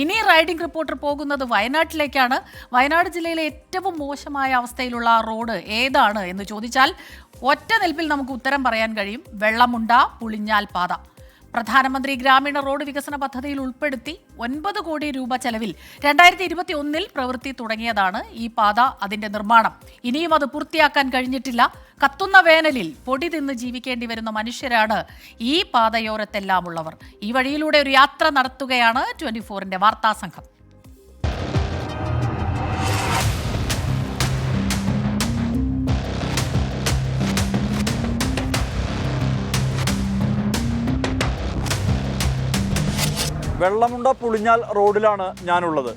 ഇനി riding reporter പോകുന്നത് വയനാട്ടിലേക്കാണ്. വയനാട് ജില്ലയിലെ ഏറ്റവും മോശമായ അവസ്ഥയിലുള്ള റോഡ് ഏതാണ് എന്ന് ചോദിച്ചാൽ ഒറ്റ നിൽപ്പിൽ നമുക്ക് ഉത്തരം പറയാൻ കഴിയും. വെള്ളമുണ്ട പുളിഞ്ഞാൽ പാത പ്രധാനമന്ത്രി ഗ്രാമീണ റോഡ് വികസന പദ്ധതിയിൽ ഉൾപ്പെടുത്തി ഒൻപത് കോടി രൂപ ചെലവിൽ രണ്ടായിരത്തി ഇരുപത്തി ഒന്നിൽ പ്രവൃത്തി തുടങ്ങിയതാണ് ഈ പാത അതിന്റെ നിർമ്മാണം. ഇനിയും അത് പൂർത്തിയാക്കാൻ കഴിഞ്ഞിട്ടില്ല. കത്തുന്ന വേനലിൽ പൊടി തിന്ന് ജീവിക്കേണ്ടി വരുന്ന മനുഷ്യരാണ് ഈ പാതയോരത്തെല്ലാം ഉള്ളവർ ഈ വഴിയിലൂടെ ഒരു യാത്ര നടത്തുകയാണ് ട്വന്റി ഫോറിന്റെ വാർത്താ സംഘം. വെള്ളമുണ്ട പുളിഞ്ഞാൽ റോഡിലാണ് ഞാനുള്ളത്.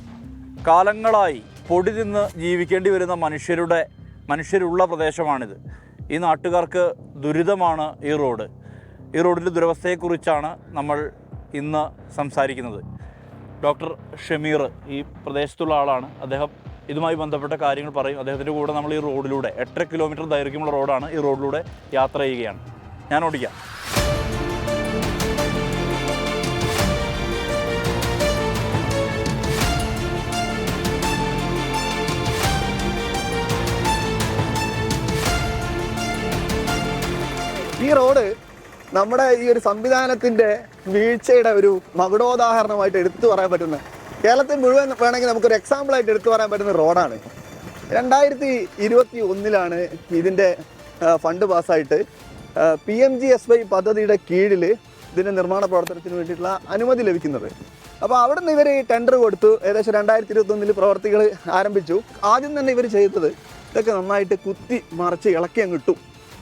കാലങ്ങളായി പൊടി തിന്ന് ജീവിക്കേണ്ടി വരുന്ന മനുഷ്യരുടെ മനുഷ്യരുള്ള പ്രദേശമാണിത്. ഈ നാട്ടുകാർക്ക് ദുരിതമാണ് ഈ റോഡ്. ഈ റോഡിന്റെ ദുരവസ്ഥയെക്കുറിച്ചാണ് നമ്മൾ ഇന്ന് സംസാരിക്കുന്നത്. ഡോക്ടർ ഷമീർ ഈ പ്രദേശത്തുള്ള ആളാണ്. അദ്ദേഹം ഇതുമായി ബന്ധപ്പെട്ട കാര്യങ്ങൾ പറയും. അദ്ദേഹത്തിന്റെ കൂടെ നമ്മൾ ഈ റോഡിലൂടെ എട്ടര കിലോമീറ്റർ ദൈർഘ്യമുള്ള റോഡാണ് ഈ റോഡിലൂടെ യാത്ര ചെയ്യുകയാണ്. ഞാൻ ഓടിക്കാം. ഈ റോഡ് നമ്മുടെ ഈ ഒരു സംവിധാനത്തിന്റെ വീഴ്ചയുടെ ഒരു മകുടോദാഹരണമായിട്ട് എടുത്തു പറയാൻ പറ്റുന്ന കേരളത്തിൽ മുഴുവൻ വേണമെങ്കിൽ നമുക്കൊരു എക്സാമ്പിൾ ആയിട്ട് എടുത്തു പറയാൻ പറ്റുന്ന റോഡാണ്. രണ്ടായിരത്തി ഇരുപത്തി ഒന്നിലാണ് ഇതിന്റെ fund പാസ്സായിട്ട് P M G S Y പദ്ധതിയുടെ കീഴിൽ ഇതിന്റെ നിർമ്മാണ പ്രവർത്തനത്തിന് വേണ്ടിയിട്ടുള്ള അനുമതി ലഭിക്കുന്നത്. അപ്പോൾ അവിടെ നിന്ന് ഇവർ ടെൻഡർ കൊടുത്തു. ഏകദേശം രണ്ടായിരത്തി ഇരുപത്തി ഒന്നിൽ പ്രവർത്തികൾ ആരംഭിച്ചു. ആദ്യം തന്നെ ഇവർ ചെയ്തത് ഇതൊക്കെ നന്നായിട്ട് കുത്തി മറിച്ച് ഇളക്കി അങ്ങ് ഇട്ടു.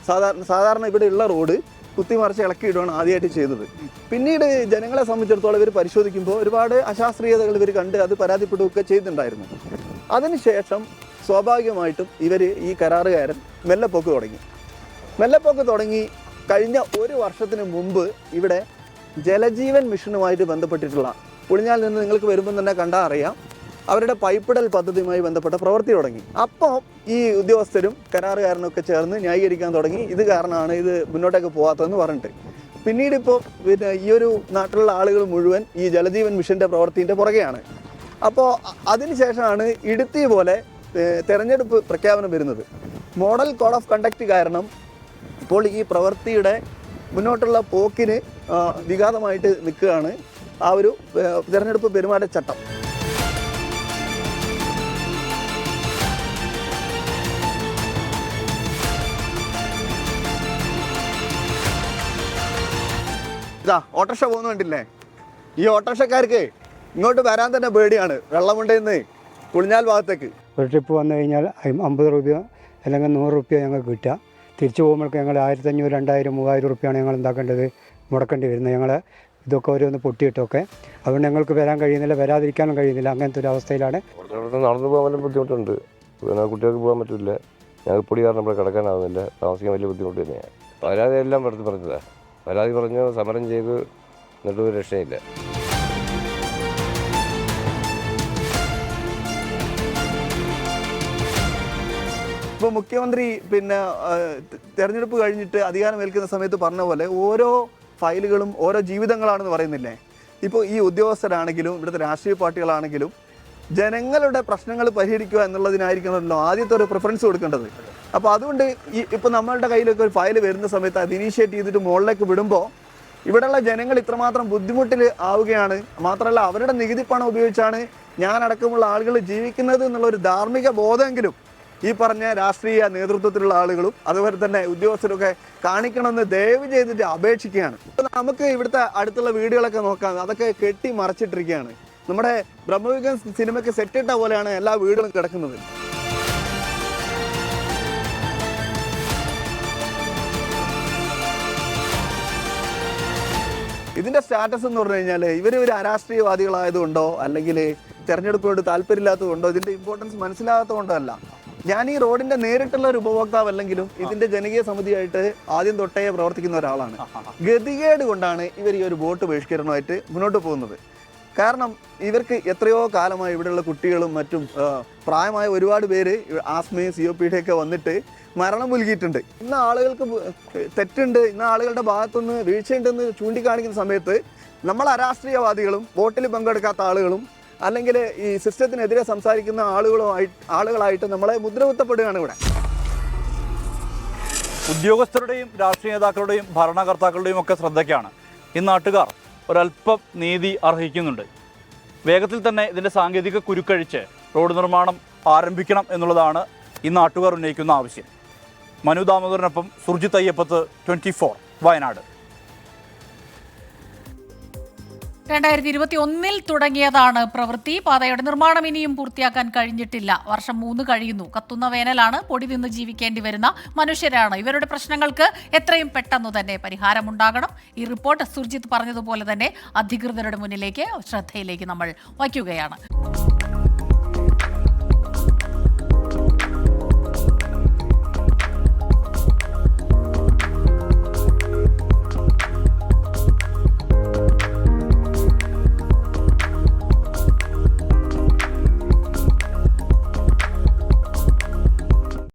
സാധാരണ സാധാരണ ഇവിടെ ഉള്ള റോഡ് കുത്തിമറിച്ച് ഇളക്കി ഇടുകയാണ് ആദ്യമായിട്ട് ചെയ്തത്. പിന്നീട് ജനങ്ങളെ സംബന്ധിച്ചിടത്തോളം ഇവർ പരിശോധിക്കുമ്പോൾ ഒരുപാട് അശാസ്ത്രീയതകൾ ഇവർ കണ്ട് അത് പരാതിപ്പെടുകയൊക്കെ ചെയ്തിട്ടുണ്ടായിരുന്നു. അതിനുശേഷം സ്വാഭാവികമായിട്ടും ഇവർ ഈ കരാറുകാരൻ മെല്ലെപ്പോക്ക് തുടങ്ങി. മെല്ലെപ്പോക്ക് തുടങ്ങി കഴിഞ്ഞ ഒരു വർഷത്തിന് മുമ്പ് ഇവിടെ ജലജീവൻ മിഷനുമായിട്ട് ബന്ധപ്പെട്ടിട്ടുള്ള പുളിഞ്ഞാൽ നിന്ന് നിങ്ങൾക്ക് വരുമ്പം തന്നെ കണ്ടാൽ അറിയാം അവരുടെ പൈപ്പിടൽ പദ്ധതിയുമായി ബന്ധപ്പെട്ട പ്രവൃത്തി തുടങ്ങി. അപ്പോൾ ഈ ഉദ്യോഗസ്ഥരും കരാറുകാരനും ഒക്കെ ചേർന്ന് ന്യായീകരിക്കാൻ തുടങ്ങി. ഇത് കാരണമാണ് ഇത് മുന്നോട്ടേക്ക് പോകാത്തതെന്ന് പറഞ്ഞിട്ട്. പിന്നീട് ഇപ്പോൾ പിന്നെ ഈ ഒരു നാട്ടിലുള്ള ആളുകൾ മുഴുവൻ ഈ ജലജീവൻ മിഷന്റെ പ്രവൃത്തിന്റെ പുറകെയാണ്. അപ്പോൾ അതിനുശേഷമാണ് ഇടുത്തി പോലെ തെരഞ്ഞെടുപ്പ് പ്രഖ്യാപനം വരുന്നത്. മോഡൽ കോഡ് ഓഫ് കണ്ടക്റ്റ് കാരണം ഇപ്പോൾ ഈ പ്രവൃത്തിയുടെ മുന്നോട്ടുള്ള പോക്കിന് വിഘാതമായിട്ട് നിൽക്കുകയാണ് ആ ഒരു തെരഞ്ഞെടുപ്പ് പെരുമാറ്റച്ചട്ടം. ഇതാ ഓട്ടോറിക്ഷ പോകുന്ന കണ്ടില്ലേ? ഈ ഓട്ടോറിക്ഷക്കാർക്ക് ഇങ്ങോട്ട് വരാൻ തന്നെ പേടിയാണ്. വെള്ളമുണ്ടെന്ന് കുളിഞ്ഞാൽ ഭാഗത്തേക്ക്. ഒരു ട്രിപ്പ് വന്നു കഴിഞ്ഞാൽ അമ്പത് രൂപ അല്ലെങ്കിൽ നൂറ് റുപ്യ ഞങ്ങൾക്ക് കിട്ടുക. തിരിച്ചു പോകുമ്പോഴേക്ക് ഞങ്ങൾ ആയിരത്തഞ്ഞൂറ് രണ്ടായിരം മൂവായിരം റുപ്യാണ് ഞങ്ങൾ എന്താക്കേണ്ടത്? മുടക്കേണ്ടി വരുന്നത്. ഞങ്ങൾ ഇതൊക്കെ ഓരോന്ന് പൊട്ടിയിട്ടൊക്കെ. അതുകൊണ്ട് ഞങ്ങൾക്ക് വരാൻ കഴിയുന്നില്ല വരാതിരിക്കാനും കഴിയുന്നില്ല. അങ്ങനത്തെ ഒരു അവസ്ഥയിലാണ്. നടന്നു പോകാൻ വലിയ ബുദ്ധിമുട്ടുണ്ട്. കുട്ടികൾക്ക് പോകാൻ പറ്റില്ല. ഞങ്ങൾ പൊടി കാരണം ഇവിടെ കിടക്കാനാവുന്നില്ല. താമസിക്കാൻ വലിയ ബുദ്ധിമുട്ട് തന്നെയാണ്. പരാതി എല്ലാം പറഞ്ഞതാണ് പരാതി പറഞ്ഞു സമരം ചെയ്ത് എന്നിട്ട് രക്ഷയില്ല. ഇപ്പോൾ മുഖ്യമന്ത്രി പിന്നെ തെരഞ്ഞെടുപ്പ് കഴിഞ്ഞിട്ട് അധികാരം ഏൽക്കുന്ന സമയത്ത് പറഞ്ഞ പോലെ ഓരോ ഫയലുകളും ഓരോ ജീവിതങ്ങളാണെന്ന് പറയുന്നില്ലേ? ഇപ്പോൾ ഈ ഉദ്യോഗസ്ഥരാണെങ്കിലും ഇവിടുത്തെ രാഷ്ട്രീയ പാർട്ടികളാണെങ്കിലും ജനങ്ങളുടെ പ്രശ്നങ്ങൾ പരിഹരിക്കുക എന്നുള്ളതിനായിരിക്കണമല്ലോ ആദ്യത്തെ ഒരു പ്രിഫറൻസ് കൊടുക്കേണ്ടത്. അപ്പോൾ അതുകൊണ്ട് ഈ ഇപ്പോൾ നമ്മളുടെ കയ്യിലൊക്കെ ഒരു ഫയൽ വരുന്ന സമയത്ത് അത് ഇനീഷ്യേറ്റ് ചെയ്തിട്ട് മുകളിലേക്ക് വിടുമ്പോൾ ഇവിടെയുള്ള ജനങ്ങൾ ഇത്രമാത്രം ബുദ്ധിമുട്ടിൽ ആവുകയാണ്. മാത്രമല്ല അവരുടെ നികുതി പണം ഉപയോഗിച്ചാണ് ഞാൻ അടക്കമുള്ള ആളുകൾ ജീവിക്കുന്നത് എന്നുള്ള ഒരു ധാർമ്മിക ബോധമെങ്കിലും ഈ പറഞ്ഞ രാഷ്ട്രീയ നേതൃത്വത്തിലുള്ള ആളുകളും അതുപോലെ തന്നെ ഉദ്യോഗസ്ഥരൊക്കെ കാണിക്കണമെന്ന് ദയവ് ചെയ്തിട്ട് അപേക്ഷിക്കുകയാണ്. നമുക്ക് ഇവിടുത്തെ അടുത്തുള്ള വീടുകളൊക്കെ നോക്കാം. അതൊക്കെ കെട്ടി മറച്ചിട്ടിരിക്കുകയാണ്. നമ്മുടെ ബ്രഹ്മയുഗം സിനിമയ്ക്ക് സെറ്റിട്ട പോലെയാണ് എല്ലാ വീടുകളും കിടക്കുന്നത്. ഇതിന്റെ സ്റ്റാറ്റസ് എന്ന് പറഞ്ഞു കഴിഞ്ഞാൽ ഇവർ ഒരു അരാഷ്ട്രീയവാദികളായതുകൊണ്ടോ അല്ലെങ്കിൽ തെരഞ്ഞെടുപ്പിനോട് താല്പര്യമില്ലാത്തതുകൊണ്ടോ ഇതിന്റെ ഇമ്പോർട്ടൻസ് മനസ്സിലാകാത്തതുകൊണ്ടോ അല്ല ഞാൻ ഈ റോഡിന്റെ നേരിട്ടുള്ള ഒരു ഉപഭോക്താവ് അല്ലെങ്കിലും ഇതിന്റെ ജനകീയ സമിതിയായിട്ട് ആദ്യം തൊട്ടേ പ്രവർത്തിക്കുന്ന ഒരാളാണ്. ഗതികേട് കൊണ്ടാണ് ഇവർ ഈ ഒരു ബോട്ട് ബഹിഷ്കരണമായിട്ട് മുന്നോട്ട് പോകുന്നത്. കാരണം ഇവർക്ക് എത്രയോ കാലമായി ഇവിടെയുള്ള കുട്ടികളും മറ്റും പ്രായമായ ഒരുപാട് പേര് ആസ്മയും സി ഒ പിയുടെ ഒക്കെ വന്നിട്ട് മരണം മുൽകിയിട്ടുണ്ട്. ഇന്ന് ആളുകൾക്ക് തെറ്റുണ്ട് ഇന്ന് ആളുകളുടെ ഭാഗത്തുനിന്ന് വീഴ്ചയുണ്ടെന്ന് ചൂണ്ടിക്കാണിക്കുന്ന സമയത്ത് നമ്മൾ അരാഷ്ട്രീയവാദികളും വോട്ടിൽ പങ്കെടുക്കാത്ത ആളുകളും അല്ലെങ്കിൽ ഈ സിസ്റ്റത്തിനെതിരെ സംസാരിക്കുന്ന ആളുകളുമായി ആളുകളായിട്ട് നമ്മളെ മുദ്രകുത്തപ്പെടുകയാണ് ഇവിടെ. ഉദ്യോഗസ്ഥരുടെയും രാഷ്ട്രീയ നേതാക്കളുടെയും ഭരണകർത്താക്കളുടെയും ഒക്കെ ശ്രദ്ധയ്ക്കാണ് ഈ നാട്ടുകാർ. ഒരല്പം നീതി അർഹിക്കുന്നുണ്ട്. വേഗത്തിൽ തന്നെ ഇതിന്റെ സാങ്കേതിക കുരുക്കഴിച്ച് റോഡ് നിർമ്മാണം ആരംഭിക്കണം എന്നുള്ളതാണ് ഈ നാട്ടുകാർ ഉന്നയിക്കുന്ന ആവശ്യം. മനു ദാമോദരനൊപ്പം സുർജിത് അയ്യപ്പത്ത് ട്വന്റി ഫോർ വയനാട്. രണ്ടായിരത്തി ഇരുപത്തി ഒന്നിൽ തുടങ്ങിയതാണ് പ്രവൃത്തി. പാതയുടെ നിർമ്മാണം ഇനിയും പൂർത്തിയാക്കാൻ കഴിഞ്ഞിട്ടില്ല. വർഷം മൂന്ന് കഴിയുന്നു. കത്തുന്ന വേനലാണ് പൊടി നിന്ന് ജീവിക്കേണ്ടി വരുന്ന മനുഷ്യരാണ്. ഇവരുടെ പ്രശ്നങ്ങൾക്ക് എത്രയും പെട്ടെന്ന് തന്നെ പരിഹാരമുണ്ടാകണം. ഈ റിപ്പോർട്ട് സുർജിത്ത് പറഞ്ഞതുപോലെ തന്നെ അധികൃതരുടെ മുന്നിലേക്ക് ശ്രദ്ധയിലേക്ക് നമ്മൾ വയ്ക്കുകയാണ്.